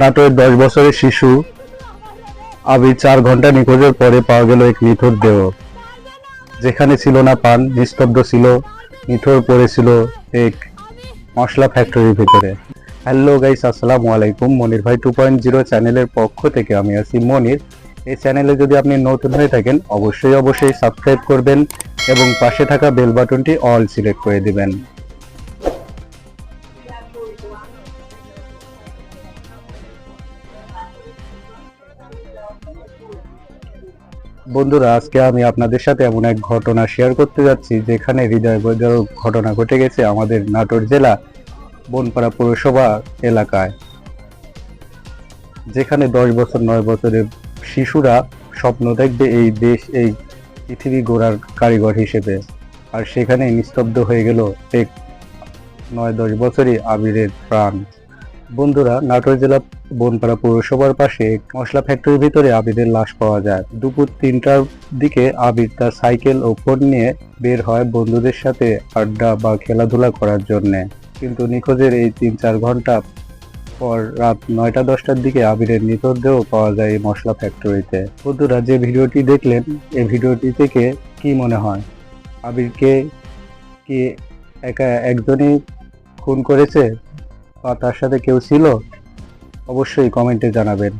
নাটোরের দশ বছরের শিশু। আবি চার ঘণ্টা নিখোঁজের পরে পাওয়া গেল এক নিথর দেহ। যেখানে ছিল না পান, নিস্তব্ধ ছিল, নিথর পড়েছিল এক মশলা ফ্যাক্টরির ভিতরে। হ্যালো গাইস, আসসালামু আলাইকুম। মনির ভাই টু পয়েন্ট জিরো চ্যানেলের পক্ষ থেকে আমি আছি মনির। এই চ্যানেলে যদি আপনি নতুন হয়ে থাকেন, অবশ্যই অবশ্যই সাবস্ক্রাইব করবেন এবং পাশে থাকা বেল বাটনটি অল সিলেক্ট করে দিবেন। বন্ধুরা, আজকে আমি আপনাদের সাথে এমন এক ঘটনা শেয়ার করতে যাচ্ছি, যেখানে হৃদয় বিদারক ঘটনা ঘটে গেছে আমাদের নাটোর জেলা, বনপাড়া পৌরসভা এলাকায়। যেখানে দশ বছর, নয় বছরের শিশুরা স্বপ্ন দেখবে এই দেশ, এই পৃথিবী গোড়ার কারিগর হিসেবে। আর সেখানে নিস্তব্ধ হয়ে গেল এক নয় দশ বছরই আবিরের প্রাণ। বন্ধুরা, নাটোর জেলা বনপাড়া পৌরসভার পাশে মশলা ফ্যাক্টরির ভিতরে আবিরের লাশ পাওয়া যায়। দুপুর তিনটার দিকে আবির তার সাইকেল ও ফোন নিয়ে বের হয় বন্ধুদের সাথে আড্ডা বা খেলাধুলা করার জন্যে। কিন্তু নিখোঁজের এই তিন চার ঘণ্টা পর রাত নয়টা, দশটার দিকে আবিরের মৃতদেহ পাওয়া যায় এই মশলা ফ্যাক্টরিতে। বন্ধুরা, যে ভিডিওটি দেখলেন এই ভিডিওটি থেকে কি মনে হয়? আবিরকে কি একা একজনই খুন করেছে? বা তার সাথে কেউ ছিল অবশ্যই কমেন্টে জানাবেন।